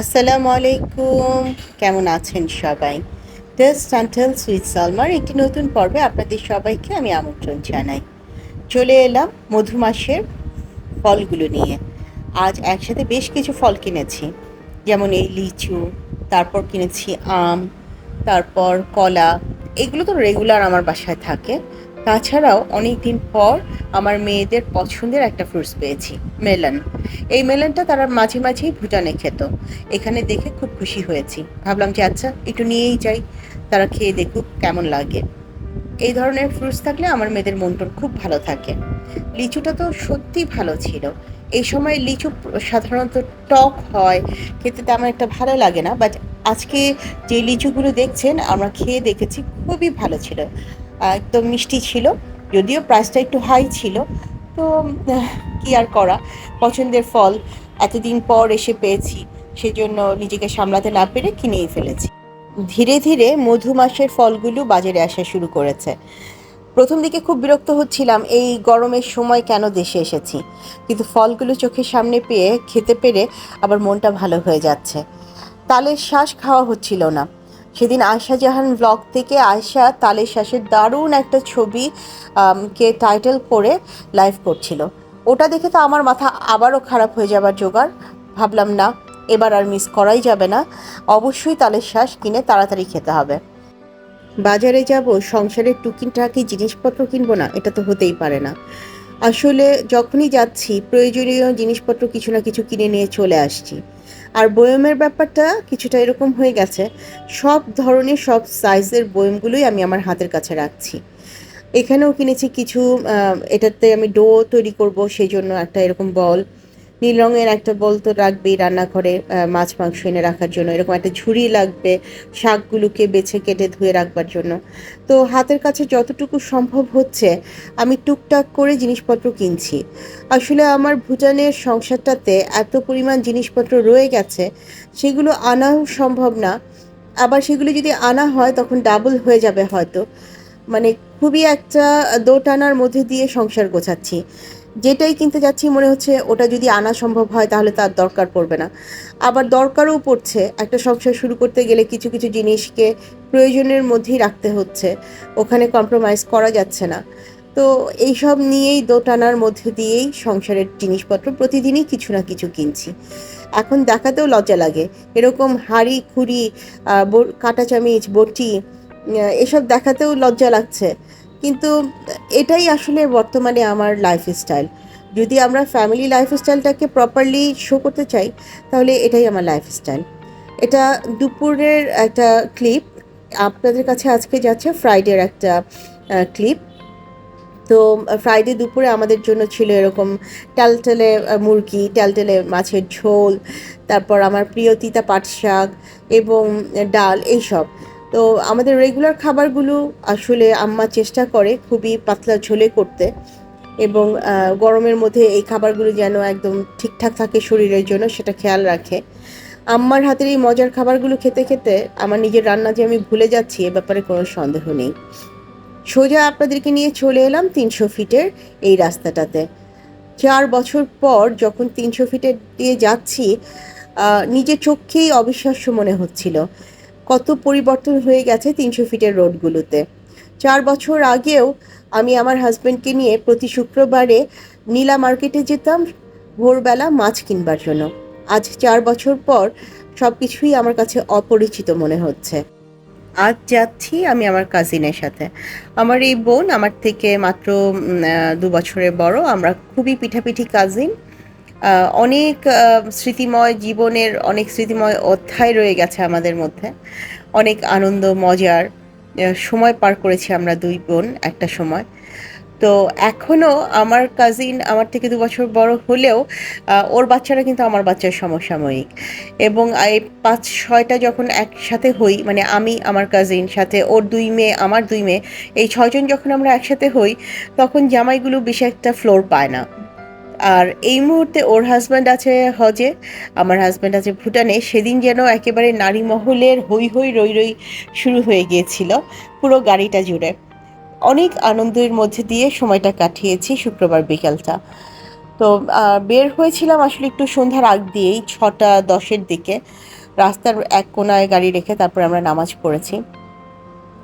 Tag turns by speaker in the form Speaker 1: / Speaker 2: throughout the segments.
Speaker 1: আসসালামু আলাইকুম। কেমন আছেন সবাই? টেস্ট অ্যান্টেল সুইট সালমার একটি নতুন পর্বে আপনাদের সবাইকে আমি আমন্ত্রণ জানাই। চলে এলাম মধু মাসের ফলগুলো নিয়ে। আজ একসাথে বেশ কিছু ফল কিনেছি। যেমন এই লিচু, তারপর কিনেছি আম, তারপর কলা। এগুলো তো রেগুলার আমার বাসায় থাকে। তাছাড়াও অনেক দিন পর আমার মেয়েদের পছন্দের একটা ফ্রুটস পেয়েছি মেলন এই মেলনটা তারা মাঝে মাঝেই ভুটানে খেত। এখানে দেখে খুব খুশি হয়েছি। ভাবলাম যে আচ্ছা একটু নিয়েই যাই। তারা খেয়ে দেখুক কেমন লাগে। এই ধরনের ফ্রুটস থাকলে আমার মেয়েদের মনটন খুব ভালো থাকে। লিচুটা তো সত্যি ভালো ছিল। এই সময় লিচু সাধারণত টক হয়, খেতে তেমন একটা ভালো লাগে না। বাট আজকে যে লিচুগুলো দেখছেন, আমরা খেয়ে দেখেছি, খুবই ভালো ছিল। একদম মিষ্টি ছিল, যদিও প্রাইসটা একটু হাই ছিল। তো কি আর করা? পছন্দের ফল, এতদিন পর এসে পেয়েছি, সেজন্য নিজেকে সামলাতে না পেরে কিনেই ফেলেছি। ধীরে ধীরে মধু মাসের ফলগুলো বাজারে আসা শুরু করেছে। প্রথম দিকে খুব বিরক্ত হচ্ছিলাম, এই গরমের সময় কেন দেশে এসেছি? কিন্তু ফলগুলো চোখের সামনে পেয়ে, খেতে পেরে আবার মনটা ভালো হয়ে যাচ্ছে। তালের শ্বাস খাওয়া হচ্ছিল না। সেদিন আয়শা জাহান ব্লগ থেকে আয়শা তালের শ্বাসের দারুণ একটা ছবি কে টাইটেল করে লাইভ করছিল। ওটা দেখে তো আমার মাথা আবারও খারাপ হয়ে যাবার জোগাড়। ভাবলাম, না, এবার আর মিস করাই যাবে না। অবশ্যই তালের শ্বাস কিনে তাড়াতাড়ি খেতে হবে। বাজারে যাব, সংসারের টুকিনটাকি জিনিসপত্র কিনবো না, এটা তো হতেই পারে না। আসলে যখনই যাচ্ছি, প্রয়োজনীয় জিনিসপত্র কিছু না কিছু কিনে নিয়ে চলে আসছি। আর বয়মের ব্যাপারটা কিছুটা এরকম হয়ে গেছে। সব ধরনের, সব সাইজের বয়মগুলোই আমি আমার হাতের কাছে রাখছি। এখানেও কিনেছি কিছু এটাতে আমি ডো তৈরি করব, সেই জন্য একটা এরকম বল নীল রঙের একটা বল তো রাখবেই রান্নাঘরে মাছ, মাংস এনে রাখার জন্য। এরকম একটা ঝুড়ি লাগবে শাকগুলোকে বেছে কেটে ধুয়ে রাখবার জন্য। তো হাতের কাছে যতটুকু সম্ভব হচ্ছে, আমি টুকটাক করে জিনিসপত্র কিনছি। আসলে আমার ভুটানের সংসারটাতে এত পরিমাণ জিনিসপত্র রয়ে গেছে, সেগুলো আনাও সম্ভব না। আবার সেগুলো যদি আনা হয়, তখন ডাবল হয়ে যাবে হয়তো। মানে খুবই একটা দোটানার মধ্যে দিয়ে সংসার গোছাচ্ছি। যেটাই কিনতে যাচ্ছি মনে হচ্ছে ওটা যদি আনা সম্ভব হয়, তাহলে তার দরকার পড়বে না। আবার দরকারও পড়ছে, একটা সংসার শুরু করতে গেলে কিছু কিছু জিনিসকে প্রয়োজনের মধ্যেই রাখতে হচ্ছে, ওখানে কম্প্রোমাইজ করা যাচ্ছে না। তো এইসব নিয়েই দোটানার মধ্যে দিয়েই সংসারের জিনিসপত্র প্রতিদিনই কিছু না কিছু কিনছি। এখন দেখাতেও লজ্জা লাগে, এরকম হাঁড়ি, খুঁড়ি কাঁটা চামিচ, বটি এসব দেখাতেও লজ্জা লাগছে। কিন্তু এটাই আসলে বর্তমানে আমার লাইফস্টাইল যদি আমরা ফ্যামিলি লাইফস্টাইলটাকে প্রপারলি শো করতে চাই তাহলে এটাই আমার লাইফস্টাইল এটা দুপুরের একটা ক্লিপ আপনাদের কাছে আজকে যাচ্ছে ফ্রাইডের একটা ক্লিপ তো ফ্রাইডে দুপুরে আমাদের জন্য ছিল এরকম টালটেলে আহ, মুরগি টালটেলে মাছের ঝোল তারপর আমার প্রিয় তিতা পাট শাক এবং ডাল এইসব। তো আমাদের রেগুলার খাবারগুলো আসলে আম্মা চেষ্টা করে খুবই পাতলা ঝোলে করতে এবং গরমের মধ্যে এই খাবারগুলো যেন একদম ঠিকঠাক থাকে শরীরের জন্য সেটা খেয়াল রাখে। আম্মার হাতের এই মজার খাবারগুলো খেতে খেতে আমার নিজের রান্না যে আমি ভুলে যাচ্ছি এ ব্যাপারে কোনো সন্দেহ নেই। সোজা আপনাদেরকে নিয়ে চলে এলাম তিনশো ফিটের এই রাস্তাটাতে। চার বছর পর যখন তিনশো ফিটের দিয়ে যাচ্ছি নিজের চোখেই অবিশ্বাস্য মনে হচ্ছিল। কত পরিবর্তন হয়ে গেছে তিনশো ফিটের রোডগুলোতে। চার বছর আগেও আমি আমার হাজব্যান্ডকে নিয়ে প্রতি শুক্রবারে নীলা মার্কেটে যেতাম, ভোরবেলা মাছ কিনবার জন্য। আজ চার বছর পর সব কিছুই আমার কাছে অপরিচিত মনে হচ্ছে। আজ যাচ্ছি আমি আমার কাজিনের সাথে। আমার এই বোন আমার থেকে মাত্র দু বছরের বড়। আমরা খুবই পিঠাপিঠি কাজিন অনেক স্মৃতিময় জীবনের অনেক স্মৃতিময় অধ্যায় রয়ে গেছে আমাদের মধ্যে। অনেক আনন্দ, মজার সময় পার করেছি আমরা দুই বোন একটা সময়। তো এখনও আমার কাজিন আমার থেকে দু বছর বড় হলেও ওর বাচ্চারা কিন্তু আমার বাচ্চার সমসাময়িক। এবং এই পাঁচ, ছয়টা যখন একসাথে হই মানে আমি, আমার কাজিন সাথে ওর দুই মেয়ে, আমার দুই মেয়ে, এই ছয়জন যখন আমরা একসাথে হই, তখন জামাইগুলো বেশি একটা ফ্লোর পায় না। আর এই মুহূর্তে ওর হাজব্যান্ড আছে হজে, আমার হাজব্যান্ড আছে ভুটানে। সেদিন যেন একেবারে নারী মহলের হই হই রই রই শুরু হয়ে গিয়েছিল পুরো গাড়িটা জুড়ে। অনেক আনন্দের মধ্যে দিয়ে সময়টা কাটিয়েছি শুক্রবার বিকালটা। তো বের হয়েছিলাম আসলে একটু সন্ধ্যার আগ দিয়েই, ছটা দশের দিকে। রাস্তার এক কোনায় গাড়ি রেখে তারপর আমরা নামাজ পড়েছি।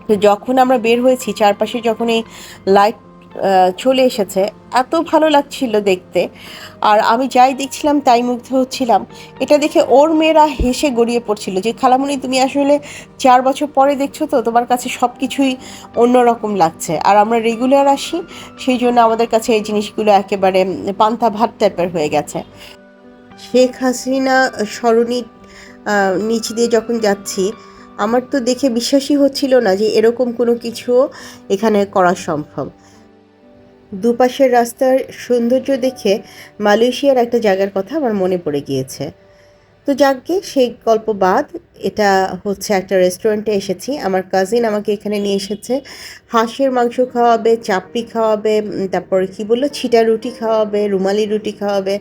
Speaker 1: তো যখন আমরা বের হয়েছি, চারপাশে যখন এই লাইট চলে এসেছে। এত ভালো লাগছিল দেখতে। আর আমি যাই দেখছিলাম, তাই মুগ্ধ হচ্ছিলাম। এটা দেখে ওর মেয়েরা হেসে গড়িয়ে পড়ছিল যে, খালামুনি, তুমি আসলে চার বছর পরে দেখছ তো, তোমার কাছে সব কিছুই অন্যরকম লাগছে। আর আমরা রেগুলার আসি, সেই জন্য আমাদের কাছে এই জিনিসগুলো একেবারে পান্তা ভাত টাইপের হয়ে গেছে। শেখ হাসিনা, সরণি নিচ দিয়ে যখন যাচ্ছি, আমার তো দেখে বিশ্বাসই হচ্ছিল না যে এরকম কোনো কিছু এখানে করা সম্ভব। দুপাশের রাস্তার সৌন্দর্য দেখে মালয়েশিয়ার একটা জায়গার কথা আমার মনে পড়ে গিয়েছে। তো যাকে সেই গল্প বাদ, এটা হচ্ছে একটা রেস্টুরেন্টে এসেছি। আমার কাজিন আমাকে এখানে নিয়ে এসেছে। হাঁসের মাংস খাওয়াবে, চাপড়ি খাওয়াবে তারপরে কি বলল? ছিটা রুটি খাওয়াবে, রুমালি রুটি খাওয়াবে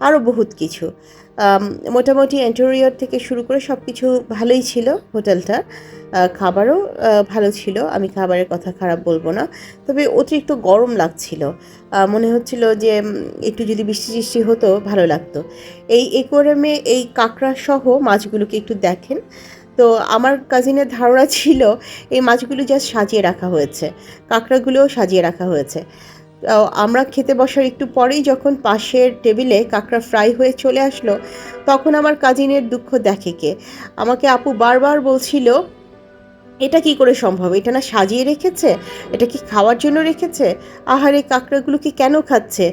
Speaker 1: আরও বহুত কিছু। মোটামুটি ইন্টেরিয়র থেকে শুরু করে সব কিছু ভালোই ছিল হোটেলটা। খাবারও ভালো ছিল। আমি খাবারের কথা খারাপ বলব না। তবে অতিরিক্ত গরম লাগছিল। মনে হচ্ছিল যে একটু যদি বৃষ্টি টিষ্টি হতো, ভালো লাগতো। এই একোয়ারিয়ামে এই কাঁকড়া সহ মাছগুলোকে একটু দেখেন। তো আমার কাজিনের ধারণা ছিল, এই মাছগুলো জাস্ট সাজিয়ে রাখা হয়েছে। কাঁকড়াগুলোও সাজিয়ে রাখা হয়েছে। আমরা খেতে বসার একটু পরেই যখন পাশের টেবিলে কাঁকড়া ফ্রাই হয়ে চলে আসলো, তখন আমার কাজিনের দুঃখ দেখে কে। আমাকে আপু বারবার বলছিল, এটা কি করে সম্ভব? এটা না সাজিয়ে রেখেছে? এটা কি খাওয়ার জন্য রেখেছে? আহারে, কাঁকড়াগুলো কি কেন খাচ্ছে?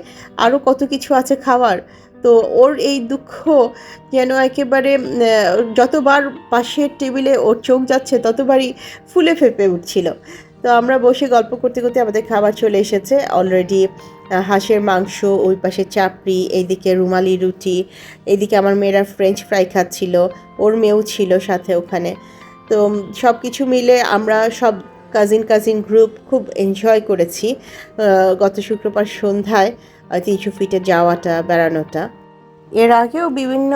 Speaker 1: আরও কত কিছু আছে খাওয়ার? তো ওর এই দুঃখ যেন একেবারে যতবার পাশের টেবিলে ওর চোখ যাচ্ছে, ততবারই ফুলে ফেপে উঠছিল। তো আমরা বসে গল্প করতে করতে আমাদের খাবার চলে এসেছে। অলরেডি হাঁসের মাংস, ওই পাশে চাপড়ি, এইদিকে রুমালি রুটি, এইদিকে আমার মেয়েরা ফ্রেঞ্চ ফ্রাই খাচ্ছিল, ওর মেয়েও ছিল সাথে ওখানে। তো সব কিছু মিলে আমরা সব কাজিন কাজিন গ্রুপ খুব এনজয় করেছি গত শুক্রবার সন্ধ্যায় তিনশো ফিটে যাওয়াটা, বেড়ানোটা। এর আগেও বিভিন্ন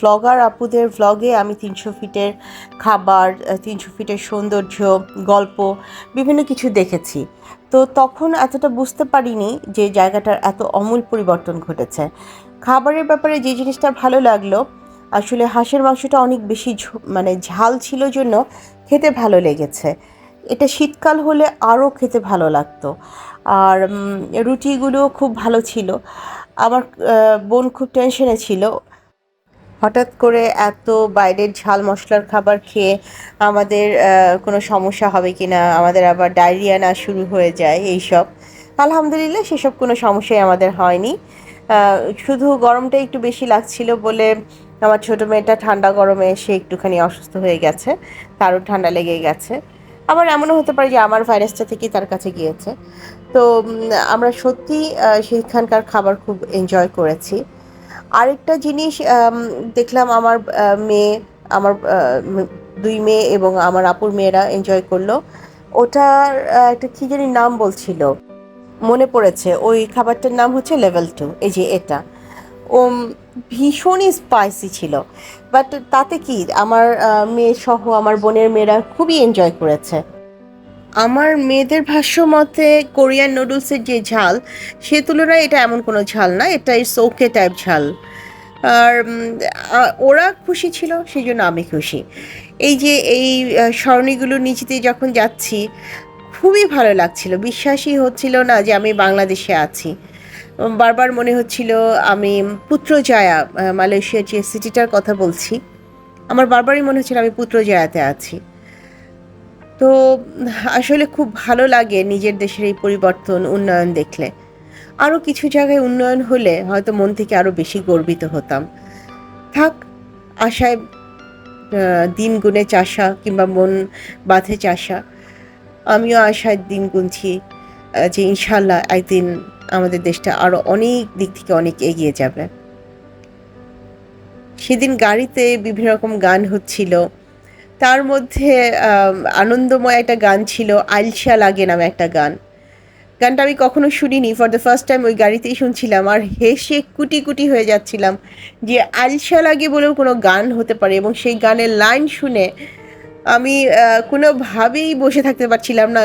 Speaker 1: ভ্লগার আপুদের ভ্লগে আমি তিনশো ফিটের খাবার তিনশো ফিটের সৌন্দর্য, গল্প, বিভিন্ন কিছু দেখেছি। তো তখন এতটা বুঝতে পারিনি যে জায়গাটার এত অমূল পরিবর্তন ঘটেছে। খাবারের ব্যাপারে যে জিনিসটা ভালো লাগল, আসলে হাঁসের মাংসটা অনেক বেশি মানে ঝাল ছিল জন্য খেতে ভালো লেগেছে। এটা শীতকাল হলে আরও খেতে ভালো লাগতো। আর রুটিগুলো খুব ভালো ছিল। আমার বোন খুব টেনশনে ছিল। হঠাৎ করে এত বাইরের ঝাল মশলার খাবার খেয়ে আমাদের কোনো সমস্যা হবে কি না আমাদের আবার ডায়রিয়া না শুরু হয়ে যায়, এইসব। আলহামদুলিল্লাহ সেসব কোনো সমস্যাই আমাদের হয়নি। শুধু গরমটা একটু বেশি লাগছিল বলে আমার ছোটো মেয়েটা ঠান্ডা গরমে সে একটুখানি অসুস্থ হয়ে গেছে, তারও ঠান্ডা লেগে গেছে। আবার এমনও হতে পারে যে আমার ভাইরাসটা থেকেই তার কাছে গিয়েছে। তো আমরা সত্যি সেখানকার খাবার খুব এনজয় করেছি। আরেকটা জিনিস দেখলাম আমার মেয়ে, আমার দুই মেয়ে এবং আমার আপুর মেয়েরা এনজয় করল। ওটার একটা কী জানি নাম বলছিল, মনে পড়েছে। ওই খাবারটার নাম হচ্ছে লেভেল টু এই যে এটা। ও ভীষণই স্পাইসি ছিল। বাট তাতে কি, আমার মেয়ে সহ আমার বোনের মেয়েরা খুবই এনজয় করেছে। আমার মেয়েদের ভাষ্য মতে কোরিয়ান নুডলসের যে ঝাল সে তুলনায় এটা এমন কোনো ঝাল না এটা ইটস ওকে টাইপ ঝাল। আর ওরা খুশি ছিল সেই জন্য আমি খুশি। এই যে এই আহ, সরণিগুলোর নিচে যখন যাচ্ছি খুবই ভালো লাগছিল। বিশ্বাসই হচ্ছিল না যে আমি বাংলাদেশে আছি। বারবার মনে হচ্ছিল আমি পুত্রজয়া মালয়েশিয়ার যে সিটিটার কথা বলছি আমার বারবারই মনে হচ্ছিল আমি পুত্রজয়াতে আছি। তো আসলে খুব ভালো লাগে নিজের দেশের এই পরিবর্তন, উন্নয়ন দেখলে। আরও কিছু জায়গায় উন্নয়ন হলে হয়তো মন থেকে আরও বেশি গর্বিত হতাম। থাক, আশায় দিন গুনে চাষা কিংবা মন বাঁধে চাষা, আমিও আশায় দিন গুনছি যে ইনশাল্লাহ একদিন আমাদের দেশটা আরও অনেক দিক থেকে অনেক এগিয়ে যাবে। সেদিন গাড়িতে বিভিন্ন রকম গান হচ্ছিল। তার মধ্যে আনন্দময় একটা গান ছিল আলসা লাগে নামে একটা গান। গানটা আমি কখনো শুনিনি। ফর দ্য ফার্স্ট টাইম ওই গাড়িতেই শুনছিলাম আর হেসে কুটি কুটি হয়ে যাচ্ছিলাম যে আলসা লাগে বলেও কোনো গান হতে পারে এবং সেই গানের লাইন শুনে আমি কোনোভাবেই বসে থাকতে পারছিলাম না।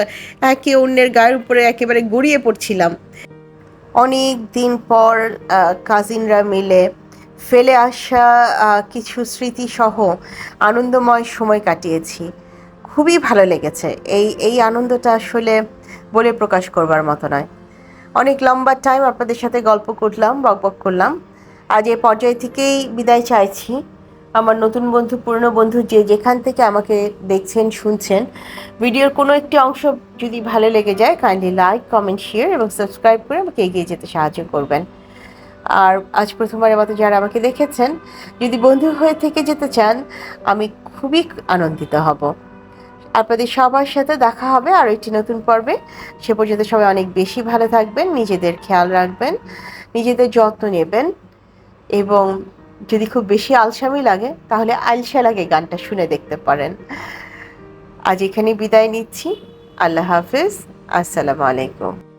Speaker 1: একে অন্যের গায়ের উপরে একেবারে গড়িয়ে পড়ছিলাম। অনেক দিন পর কাজিনরা মিলে ফেলে আসা কিছু স্মৃতিসহ আনন্দময় সময় কাটিয়েছি। খুবই ভালো লেগেছে। এই এই আনন্দটা আসলে বলে প্রকাশ করবার মতো নয়। অনেক লম্বা টাইম আপনাদের সাথে গল্প করলাম বকবক করলাম। আজ এই পর্যায় থেকেই বিদায় চাইছি। আমার নতুন বন্ধু, পুরনো বন্ধু যে যেখান থেকে আমাকে দেখছেন, শুনছেন, ভিডিওর কোনো একটি অংশ যদি ভালো লেগে যায় কাইন্ডলি লাইক কমেন্ট শেয়ার এবং সাবস্ক্রাইব করে আমাকে এগিয়ে যেতে সাহায্য করবেন। আর আজ প্রথমবারের মতো যারা আমাকে দেখেছেন, যদি বন্ধু হয়ে থেকে যেতে চান, আমি খুবই আনন্দিত হব। আপনাদের সবার সাথে দেখা হবে আর একটি নতুন পর্বে। সে পর্যন্ত সবাই অনেক বেশি ভালো থাকবেন, নিজেদের খেয়াল রাখবেন, নিজেদের যত্ন নেবেন এবং যদি খুব বেশি আলসামি লাগে, তাহলে আলসা লাগে গানটা শুনে দেখতে পারেন। আজ এখানে বিদায় নিচ্ছি। আল্লাহ হাফিজ। আসসালামু আলাইকুম।